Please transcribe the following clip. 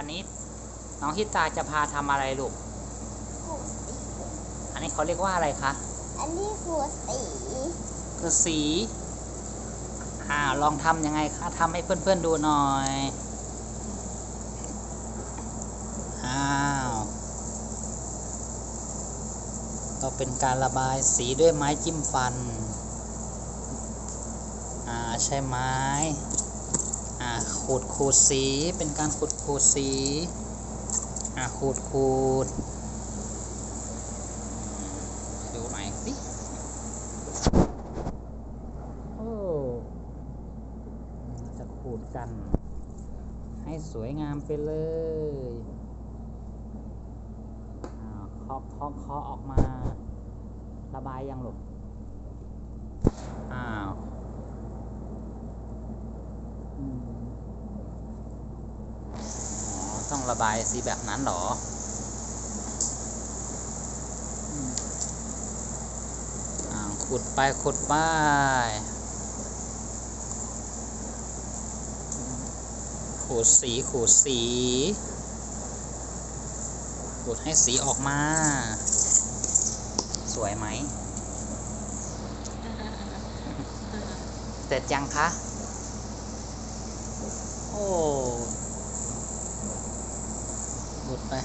วันนี้น้องฮิตาจะพาทำอะไรลูก ขูดสี อันนี้เขาเรียกว่าอะไรคะ อันนี้ขูดสี คือสี อ่า ลองทำยังไงคะทำให้เพื่อนๆดูหน่อย อ้าว ก็เป็นการระบายสีด้วยไม้จิ้มฟัน อ่า ใช้ไม้ อ่าขูดขูดสีเป็นการขูดขูดสีอ่าขูดขูดดูหน่อยสิโอ้จะขูดกัน ให้สวยงามไปเลยเคาะเคาะเคาะออกมา ระบายยังหลูกอ้าวอืมอ๋อ ต้อง ระบายสีแบบนั้นเหรออืมอ่าขุดไปขุดไปขูดสีขูดสีขูดให้สีออกมา สวยไหม เสร็จยังคะ โอ้ good bye